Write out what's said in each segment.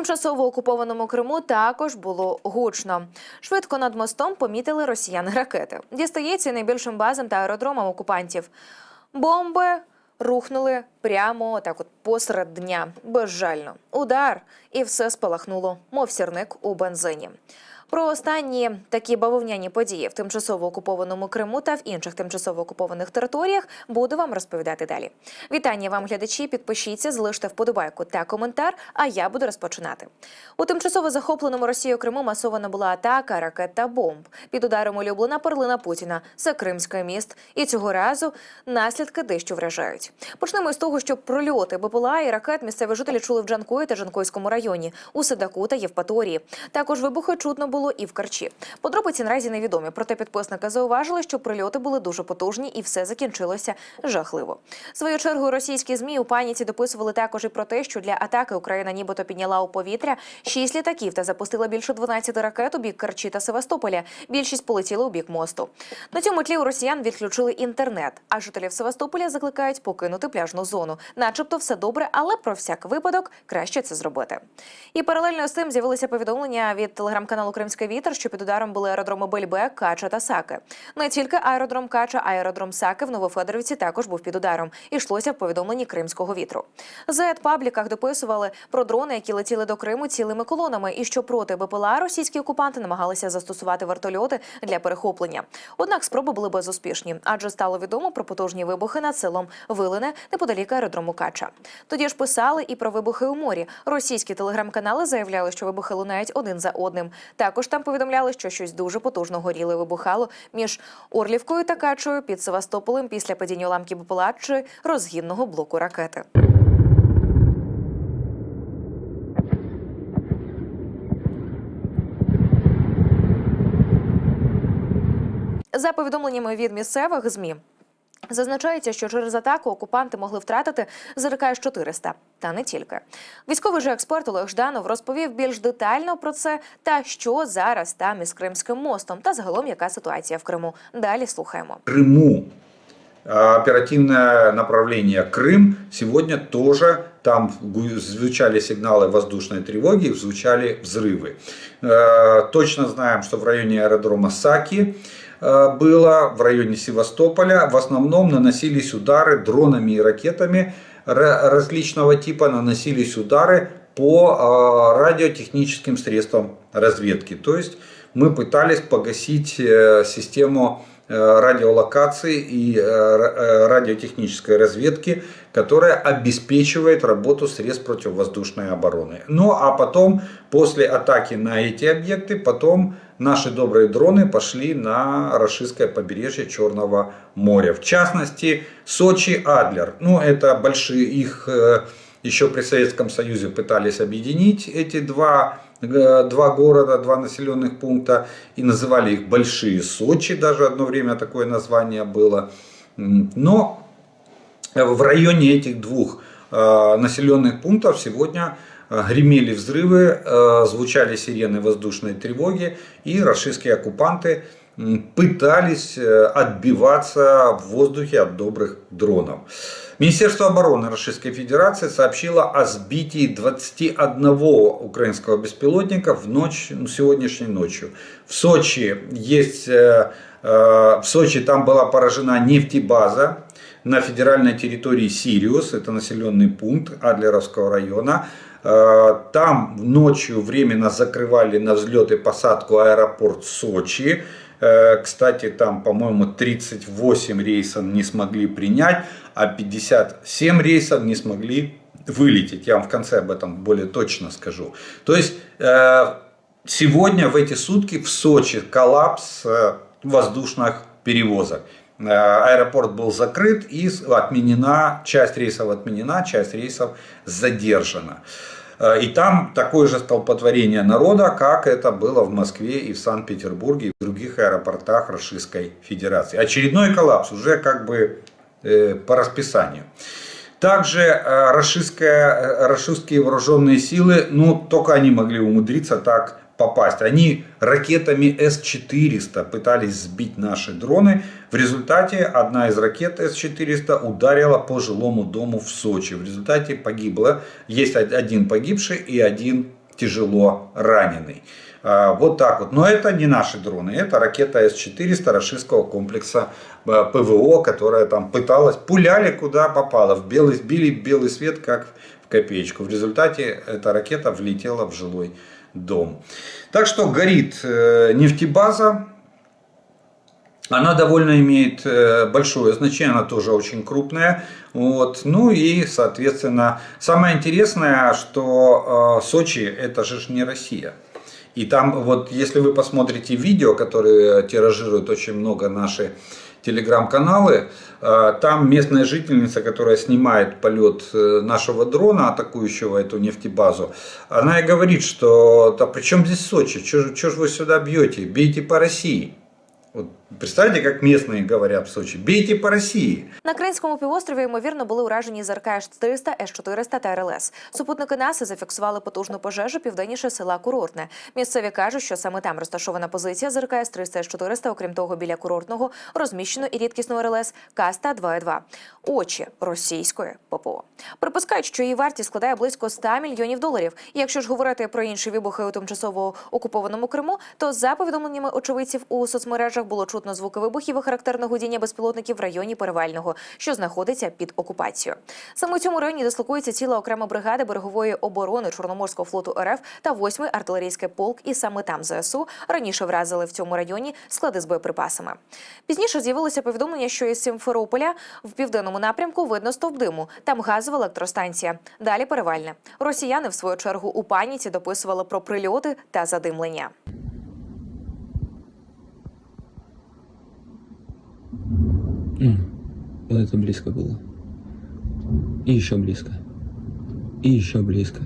тимчасово окупованому Криму також було гучно. Швидко над мостом помітили росіяни ракети. Дістається найбільшим базам та аеродромам окупантів. Бомби рухнули прямо так, от посеред дня. Безжально. Удар, і все спалахнуло, мов сірник у бензині. Про останні такі бавовняні події в тимчасово окупованому Криму та в інших тимчасово окупованих територіях буду вам розповідати далі. Вітання вам, глядачі. Підпишіться, залиште вподобайку та коментар. А я буду розпочинати. У тимчасово захопленому Росією Криму масово була атака ракет та бомб. Під ударом улюблена перлина Путіна це Кримський міст. І цього разу наслідки дещо вражають. Почнемо з того, що прольоти БПЛА і ракет місцеві жителі чули в Джанкої та Жанкойському районі, у Седаку та Євпаторії. Також вибухи чутно було і в Карчі. Подробиці наразі невідомі. Проте підписники зауважили, що прильоти були дуже потужні і все закінчилося жахливо. Свою чергу російські змі у паніці дописували також і про те, що для атаки Україна нібито підняла у повітря шість літаків та запустила більше 12 ракет у бік Карчі та Севастополя. Більшість полетіли у бік мосту. На цьому тлі у росіян відключили інтернет. А жителів Севастополя закликають покинути пляжну зону. Начебто все добре, але про всяк випадок краще це зробити. І паралельно з цим з'явилися повідомлення від телеграм-каналу Кримський вітер, що під ударом були аеродроми Бельбек, Кача та Саки. Не тільки аеродром Кача, а аеродром Саки в Новофедорівці також був під ударом. Ішлося в повідомленні кримського вітру. В пабліках дописували про дрони, які летіли до Криму цілими колонами, і що проти БПЛА російські окупанти намагалися застосувати вертольоти для перехоплення. Однак спроби були безуспішні, адже стало відомо про потужні вибухи над селом Вилине неподалік аеродрому Кача. Тоді ж писали і про вибухи у морі. Російські телеграм-канали заявляли, що вибухи лунають один за одним. Також там повідомляли, що щось дуже потужно горіло і вибухало між Орлівкою та Качою під Севастополем після падіння уламків БПЛА чи розгінного блоку ракети. За повідомленнями від місцевих змі. Зазначається, що через атаку окупанти могли втратити ЗРК С-400. Та не тільки. Військовий же експерт Олег Жданов розповів більш детально про це та що зараз там із Кримським мостом, та загалом яка ситуація в Криму. Далі слухаємо. Криму оперативне направление Крым сегодня тоже там звучали сигналы воздушной тревоги, звучали взрывы. Э, Точно знаем, что в районе аэродрома Саки э, было, в районе Севастополя в основном наносились удары дронами и ракетами ра- различного типа, наносились удары по э, радиотехническим средствам разведки. То есть мы пытались погасить систему радиолокации и э, э, радиотехнической разведки, которая обеспечивает работу средств противовоздушной обороны. Ну а потом, после атаки на эти объекты, потом наши добрые дроны пошли на Рашистское побережье Черного моря. В частности, Сочи, Адлер. Ну это большие их э, еще при Советском Союзе пытались объединить эти два, э, два города, два населенных пункта и называли их Большие Сочи, даже одно время такое название было. Но в районе этих двух э, населенных пунктов сегодня э, гремели взрывы, э, звучали сирены воздушной тревоги, и российские оккупанты пытались э, отбиваться в воздухе от добрых дронов. Министерство обороны Российской Федерации сообщило о сбитии 21 украинского беспилотника в ночь, ну, сегодняшней ночью. В Сочи есть, э, э, в Сочи там была поражена нефтебаза, на федеральной территории Сириус, это населенный пункт Адлеровского района. Там ночью временно закрывали на взлет и посадку аэропорт Сочи. Э, Кстати, там, по-моему, 38 рейсов не смогли принять, а 57 рейсов не смогли вылететь. Я вам в конце об этом более точно скажу. То есть э, сегодня в эти сутки в Сочи коллапс э, воздушных перевозок. Аэропорт был закрыт и отменена, часть рейсов отменена, часть рейсов задержана. Э, И там такое же столпотворение народа, как это было в Москве и в Санкт-Петербурге и в других аэропортах Российской Федерации. Очередной коллапс уже как бы э, по расписанию. Также э, э, российские вооруженные силы, ну только они могли умудриться так попасть. Они ракетами С-400 пытались сбить наши дроны. В результате одна из ракет С-400 ударила по жилому дому в Сочи. В результате погибло, есть од- один погибший и один тяжело раненый. А, Вот так вот. Но это не наши дроны, это ракета С-400 рашистского комплекса э, ПВО, которая там пыталась, пуляли куда попало, в белый, били белый свет, как в копеечку. В результате эта ракета влетела в жилой дом. Так что горит э, нефтебаза, она довольно имеет э, большое значение, она тоже очень крупная. Вот. Ну и, соответственно, самое интересное, что э, Сочи это же не Россия. И там вот, если вы посмотрите видео, которые тиражируют очень много наши телеграм-каналы, э, там местная жительница, которая снимает полет э, нашего дрона, атакующего эту нефтебазу, она и говорит, что да при чем здесь Сочи, что же вы сюда бьете, бейте по России. Представьте, как местные говорят в Сочи, бейте по России. На Кримському півострові ймовірно були уражені ЗРК С-300, С-400 та РЛС. Супутники НАСА зафіксували потужну пожежу південніше села Курортне. Місцеві кажуть, що саме там розташована позиція ЗРК С-300, С-400. Окрім того, біля курортного розміщено і рідкісну РЛС Каста 2,2. Очі російської ППО. Припускають, що її вартість складає близько 100 мільйонів доларів. І якщо ж говорити про інші вибухи у тимчасово окупованому Криму, то за повідомленнями очевидців у соцмережах було чутно звуки вибухів і характерне гудіння безпілотників в районі Перевального, що знаходиться під окупацією. Саме у цьому районі дислокується ціла окрема бригада берегової оборони Чорноморського флоту РФ та 8-й артилерійський полк. І саме там ЗСУ раніше вразили в цьому районі склади з боєприпасами. Пізніше з'явилося повідомлення, що із Сімферополя в південному напрямку видно стовп диму. Там газова електростанція. Далі перевальне. Росіяни, в свою чергу, у паніці дописували про прильоти та задимлення. Это близко было. И еще близко. И еще близко.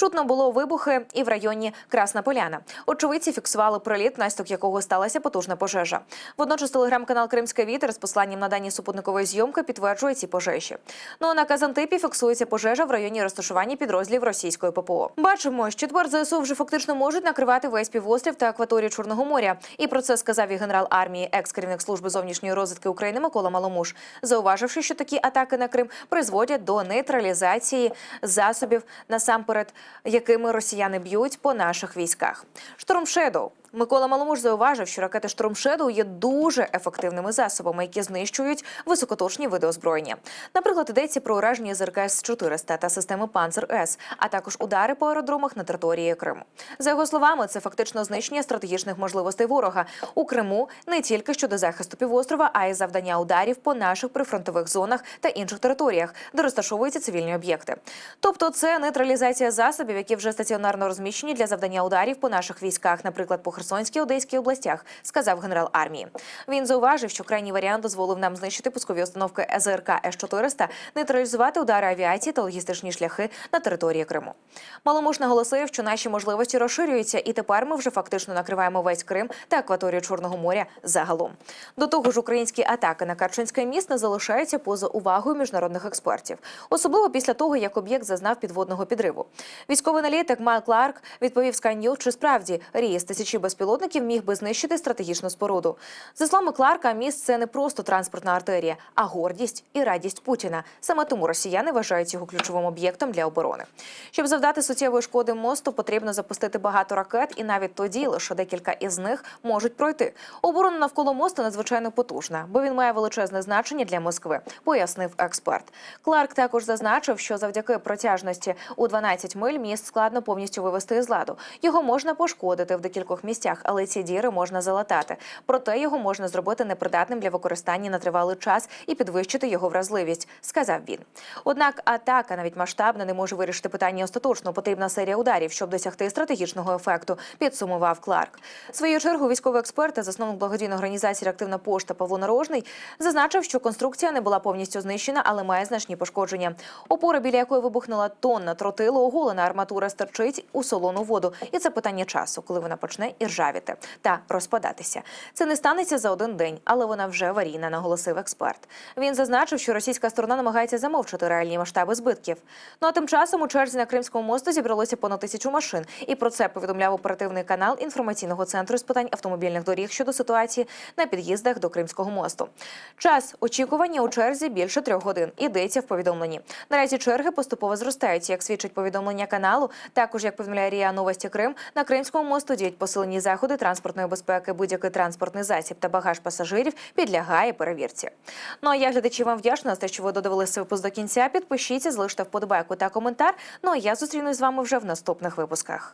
Чутно було вибухи і в районі Красна Поляна. Очевидці фіксували приліт, наступ якого сталася потужна пожежа. Водночас телеграм-канал Кримська Вітер з посланням на дані супутникової зйомки підтверджує ці пожежі. Ну а на Казантипі фіксується пожежа в районі розташування підрозділів російської ППО. Бачимо, що тепер ЗСУ вже фактично можуть накривати весь півострів та акваторію Чорного моря. І про це сказав і генерал армії, екс-керівник служби зовнішньої розвідки України Микола Маломуш, зауваживши, що такі атаки на Крим призводять до нейтралізації засобів насамперед якими росіяни б'ють по наших військах. Шторм Шедоу. Микола Маломуш зауважив, що ракети Шторм Шедоу є дуже ефективними засобами, які знищують високоточні види озброєння. Наприклад, йдеться про ураження ЗРК С-400 та системи Панцер С, а також удари по аеродромах на території Криму. За його словами, це фактично знищення стратегічних можливостей ворога у Криму не тільки щодо захисту півострова, а й завдання ударів по наших прифронтових зонах та інших територіях, де розташовуються цивільні об'єкти. Тобто, це нейтралізація засобів, які вже стаціонарно розміщені для завдання ударів по наших військах, наприклад, по Херсонській Одеській областях, сказав генерал армії. Він зауважив, що крайній варіант дозволив нам знищити пускові установки ЗРК С-400, нейтралізувати удари авіації та логістичні шляхи на території Криму. Маломуш наголосив, що наші можливості розширюються, і тепер ми вже фактично накриваємо весь Крим та акваторію Чорного моря загалом. До того ж, українські атаки на Карчинське міст не залишаються поза увагою міжнародних експертів, особливо після того, як об'єкт зазнав підводного підриву. Військовий аналітик Майк Кларк відповів News, чи справді ріс тисячі безпілотників міг би знищити стратегічну споруду. За словами Кларка, міст це не просто транспортна артерія, а гордість і радість Путіна. Саме тому росіяни вважають його ключовим об'єктом для оборони. Щоб завдати суттєвої шкоди мосту, потрібно запустити багато ракет, і навіть тоді лише декілька із них можуть пройти. Оборона навколо мосту надзвичайно потужна, бо він має величезне значення для Москви, пояснив експерт. Кларк також зазначив, що завдяки протяжності у 12 миль міст складно повністю вивести із ладу. Його можна пошкодити в декількох місцях, але ці діри можна залатати. Проте його можна зробити непридатним для використання на тривалий час і підвищити його вразливість, сказав він. Однак атака, навіть масштабна, не може вирішити питання остаточно. Потрібна серія ударів, щоб досягти стратегічного ефекту. Підсумував Кларк. В Свою чергу військовий експерт засновник благодійної організації Реактивна пошта Павло Нарожний зазначив, що конструкція не була повністю знищена, але має значні пошкодження. Опора, біля якої вибухнула тонна тротилу, оголена арматура стерчить у солону воду, і це питання часу, коли вона почне іржати. Іржавіти та розпадатися. Це не станеться за один день, але вона вже аварійна, наголосив експерт. Він зазначив, що російська сторона намагається замовчати реальні масштаби збитків. Ну а тим часом у черзі на Кримському мосту зібралося понад тисячу машин, і про це повідомляв оперативний канал інформаційного центру з питань автомобільних доріг щодо ситуації на під'їздах до Кримського мосту. Час очікування у черзі більше трьох годин. Йдеться в повідомленні. Наразі черги поступово зростають. Як свідчить повідомлення каналу, також як повідомляє Ріа Новості Крим, на Кримському мосту діють посилені заходи транспортної безпеки. Будь-який транспортний засіб та багаж пасажирів підлягає перевірці. Ну а я глядачі вам вдячна за те, що ви додивилися випуск до кінця. Підпишіться, залиште вподобайку та коментар. Ну а я зустрінусь з вами вже в наступних випусках.